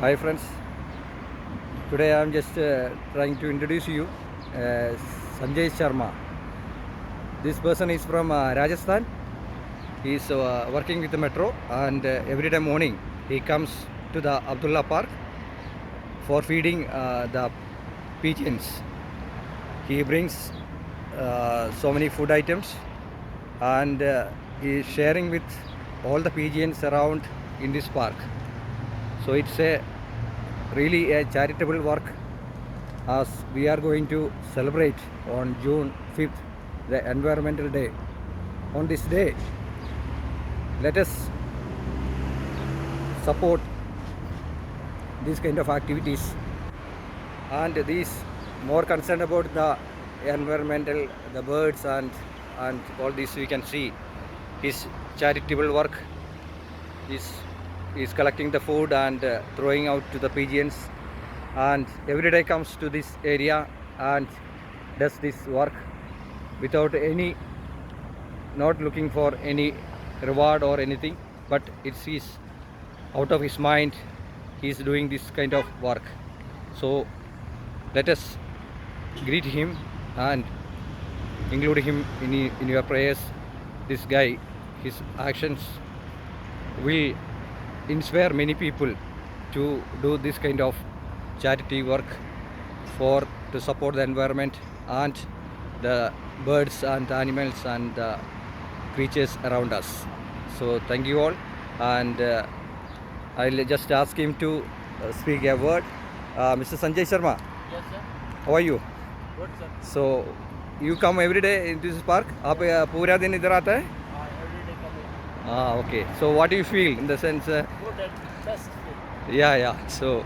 Hi friends. Today I am just uh, trying to introduce you uh, Sanjay Sharma. This person is from uh, Rajasthan. He is uh, working with the metro and uh, every day morning he comes to the Abdullah Park for feeding uh, the pigeons. He brings uh, so many food items and uh, he is sharing with all the pigeons around in this park. So it's a really a charitable work as we are going to celebrate on June 5th the environmental day. On this day, let us support these kind of activities and these more concerned about the environmental the birds and and all this we can see his charitable work is is collecting the food and uh, throwing out to the pigeons. And every day comes to this area and does this work without any not looking for any reward or anything but it's his out of his mind he is doing this kind of work. So let us greet him and include him in, in your prayers. This guy his actions will inspire many people to do this kind of charity work for to support the environment and the birds and animals and the creatures around us so thank you all and uh, i'll just ask him to uh, speak a word uh, mr sanjay sharma Yes, sir. how are you Good, sir. so you come every day in this park आप uh, पूरा दिन इधर आता है Ah okay so what do you feel in the sense uh, Good and best yeah yeah so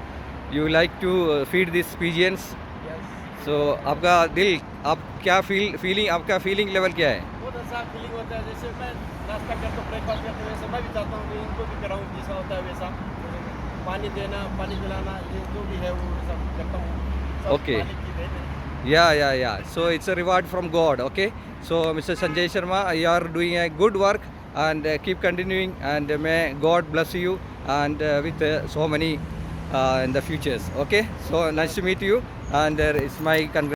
you like to uh, feed these pigeons Yes. so आपका दिल आप क्या फील फीलिंग आपका फीलिंग लेवल क्या है बहुत अच्छा फीलिंग होता है जैसे मैं नाश्ता करता हूँ ब्रेकफास्ट करता हूँ वैसे मैं भी चाहता हूँ कि इनको भी कराऊँ जैसा होता है वैसा पानी देना पानी पिलाना ये जो भी है वो सब करता हूँ Okay. है। yeah yeah yeah so it's a reward from god okay so mr sanjay sharma you and uh, keep continuing and uh, may god bless you and uh, with so many in the futures. Okay? So nice to meet you and it's my congratulations